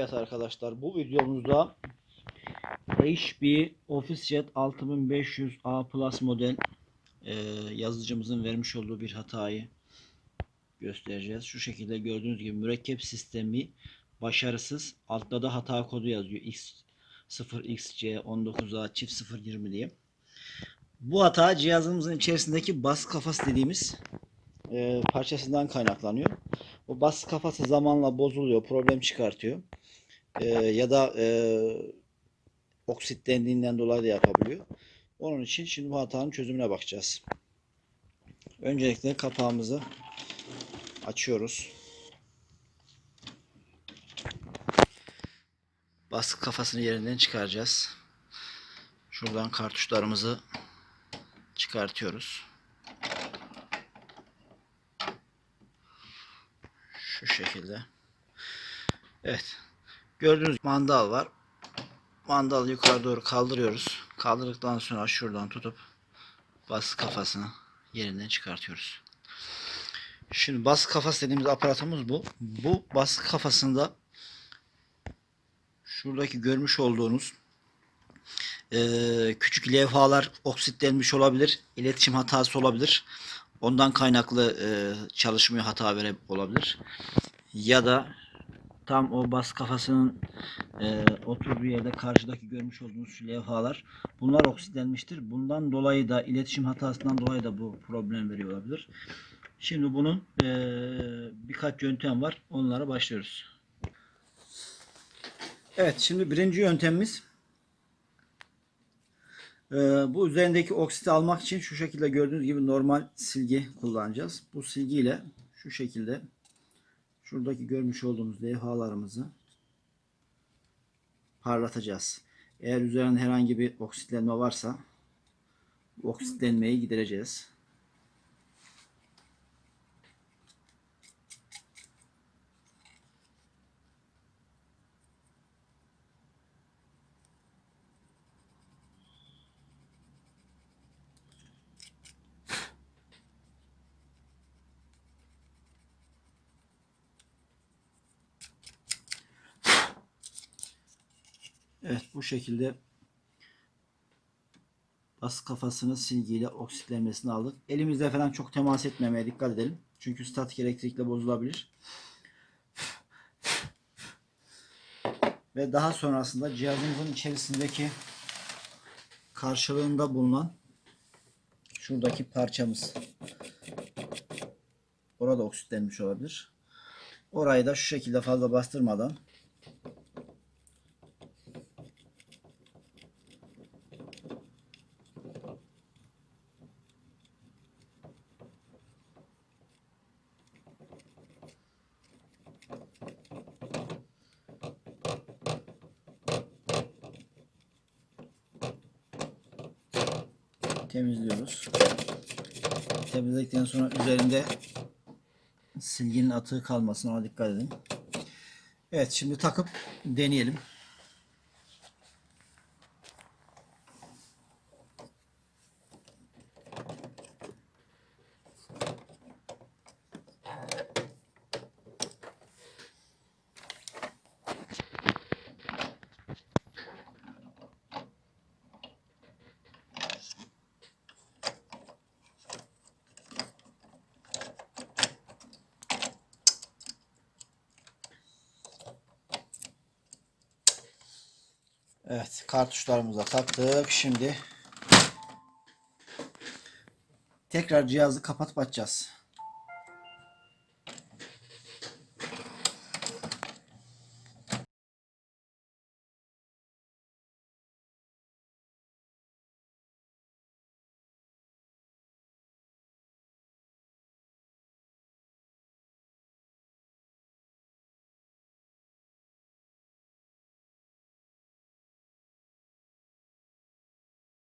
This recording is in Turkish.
Evet arkadaşlar bu videomuzda HP OfficeJet 6500A Plus model e, yazıcımızın vermiş olduğu bir hatayı göstereceğiz. Şu şekilde gördüğünüz gibi mürekkep sistemi başarısız. Altta da hata kodu yazıyor. X0XC19A çift 020 diye. Bu hata cihazımızın içerisindeki bas kafası dediğimiz e, parçasından kaynaklanıyor. O bas kafası zamanla bozuluyor, problem çıkartıyor. E, ya da e, oksitlendiğinden dolayı da yapabiliyor. Onun için şimdi bu hatanın çözümüne bakacağız. Öncelikle kapağımızı açıyoruz. Baskı kafasını yerinden çıkaracağız. Şuradan kartuşlarımızı çıkartıyoruz. Şu şekilde. Evet. Gördüğünüz mandal var. Mandalı yukarı doğru kaldırıyoruz. Kaldırdıktan sonra şuradan tutup bas kafasını yerinden çıkartıyoruz. Şimdi bas kafası dediğimiz aparatımız bu. Bu bas kafasında şuradaki görmüş olduğunuz küçük levhalar oksitlenmiş olabilir. iletişim hatası olabilir. Ondan kaynaklı eee, çalışmıyor hata vere olabilir. Ya da tam o bas kafasının eee oturduğu yerde karşıdaki görmüş olduğunuz levhalar bunlar oksitlenmiştir. Bundan dolayı da iletişim hatasından dolayı da bu problem veriyor olabilir. Şimdi bunun eee, birkaç yöntem var. Onlara başlıyoruz. Evet şimdi birinci yöntemimiz eee, bu üzerindeki oksiti almak için şu şekilde gördüğünüz gibi normal silgi kullanacağız. Bu silgiyle şu şekilde şuradaki görmüş olduğumuz levhalarımızı parlatacağız. Eğer üzerinde herhangi bir oksitlenme varsa oksitlenmeyi gidereceğiz. Evet bu şekilde bas kafasını silgiyle oksitlenmesini aldık. Elimizde falan çok temas etmemeye dikkat edelim. Çünkü statik elektrikle bozulabilir. Ve daha sonrasında cihazımızın içerisindeki karşılığında bulunan şuradaki parçamız. Orada oksitlenmiş olabilir. Orayı da şu şekilde fazla bastırmadan temizliyoruz. Temizledikten sonra üzerinde silginin atığı kalmasın ona dikkat edin. Evet şimdi takıp deneyelim. Evet kartuşlarımıza taktık. Şimdi tekrar cihazı kapatıp açacağız.